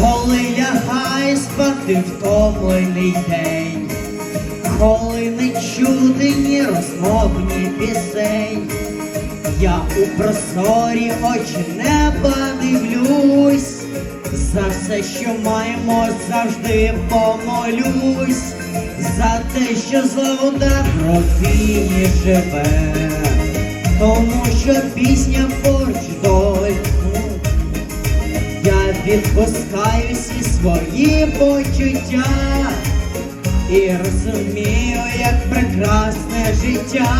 Коли лягає спати втомлений день, Коли не чути ні розмов, ні пісень, я у просторі очі неба дивлюсь, за все, що маємо, завжди помолюсь, за те, що злода в родині живе, тому що пісня поруч доль. Я відпускаю всі свої почуття і розумію, як прекрасне життя,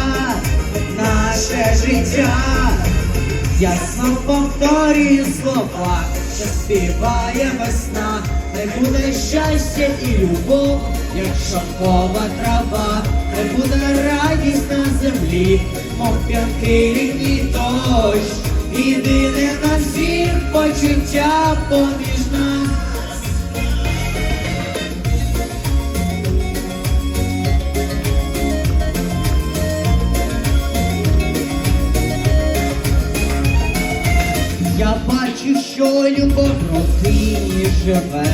наше життя. Я знов повторюю слова, що співає весна, не буде щастя і любов, як шовкова трава, не буде радість на землі, мов п'янкий літній дощ. Єдине на всіх почуття поміж Я бачу, що любов родині живе,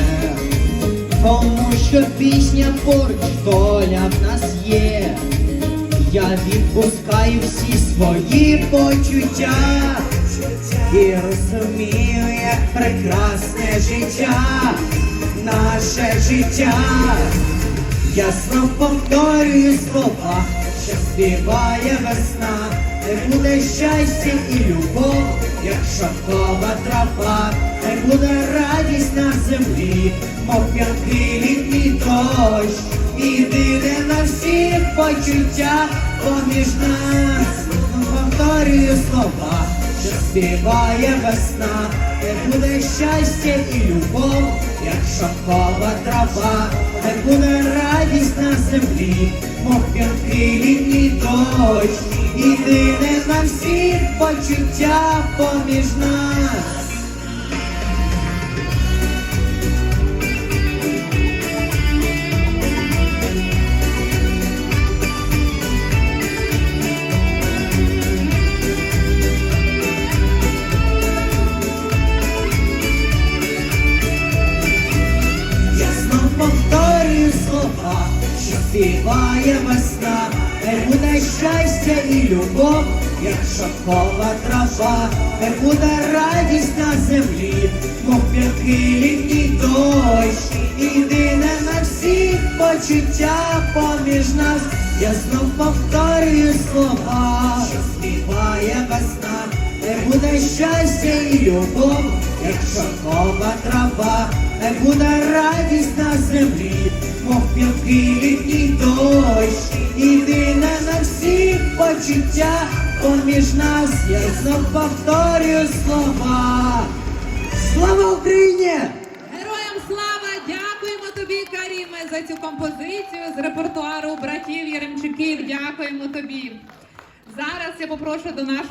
тому що пісня поруч доля в нас є. Я відпускаю всі свої почуття і розумію, як прекрасне життя, наше життя. Я знов повторюю слова, що співає весна, не буде щастя і любов, шовкова трава, не буде радість на землі, мов п'янкий літній дощ, єдине на всіх почуття. Поміж нас, повторюю слова, що співає весна, не буде щастя і любов, як шовкова трава, не буде радість на землі, мов п'янкий літній дощ, єдине на всіх почуття поміж нас. Я повторюю слова, що співає весна, не буде щастя і любов, як шовкова трава, не буде радість на землі, мов п'янкий літній дощ, єдине на всіх почуття поміж нас. Я знов повторюю слова, що співає весна, не буде щастя і любов, як шовкова трава, не буде радість на землі, мов п'янкий літній почуття поміж нас, я знов повторюю слова. Слава Україні! Героям слава! Дякуємо тобі, Каріме, за цю композицію з репертуару братів Яремчуків. Дякуємо тобі. Зараз я попрошу до нашого.